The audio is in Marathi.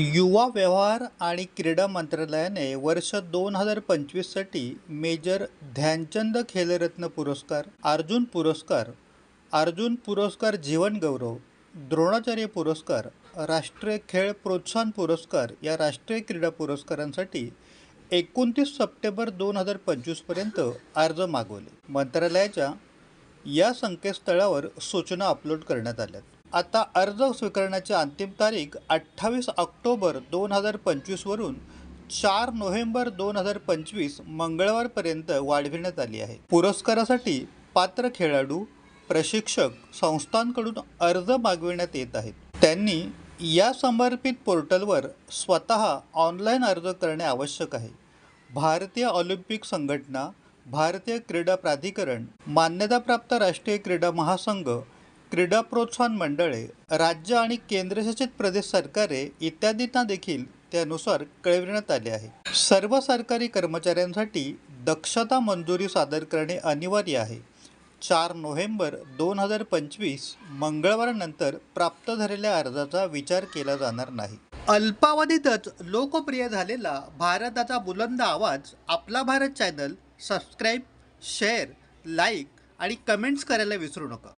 युवा व्यवहार आणि क्रीडा मंत्रालयाने वर्ष दोन हजार पंचवीससाठी मेजर ध्यानचंद खेलरत्न पुरस्कार अर्जुन पुरस्कार अर्जुन पुरस्कार जीवनगौरव द्रोणाचार्य पुरस्कार राष्ट्रीय खेळ प्रोत्साहन पुरस्कार या राष्ट्रीय क्रीडा पुरस्कारांसाठी एकोणतीस सप्टेंबर दोन हजार पंचवीसपर्यंत अर्ज मागवले. मंत्रालयाच्या या संकेतस्थळावर सूचना अपलोड करण्यात आल्या आता अर्ज स्वीकारण्याची अंतिम तारीख अठ्ठावीस ऑक्टोबर दोन हजार पंचवीसवरून चार नोव्हेंबर दोन हजार पंचवीस मंगळवारपर्यंत वाढविण्यात आली आहे. पुरस्कारासाठी पात्र खेळाडू प्रशिक्षक संस्थांकडून अर्ज मागविण्यात येत आहेत. त्यांनी या समर्पित पोर्टलवर स्वतः ऑनलाईन अर्ज करणे आवश्यक आहे. भारतीय ऑलिम्पिक संघटना भारतीय क्रीडा प्राधिकरण मान्यताप्राप्त राष्ट्रीय क्रीडा महासंघ क्रीडा प्रोत्साहन मंडळे राज्य आणि केंद्रशासित प्रदेश सरकारे इत्यादींना देखील त्यानुसार कळविण्यात आले आहे. सर्व सरकारी कर्मचाऱ्यांसाठी दक्षता मंजुरी सादर करणे अनिवार्य आहे. चार नोव्हेंबर दोन हजार पंचवीस मंगळवारनंतर प्राप्त झालेल्या अर्जाचा विचार केला जाणार नाही. अल्पावधीतच लोकप्रिय झालेला भारताचा बुलंद आवाज आपला Bharat channel subscribe share like आणि कमेंट्स करायला विसरू नका.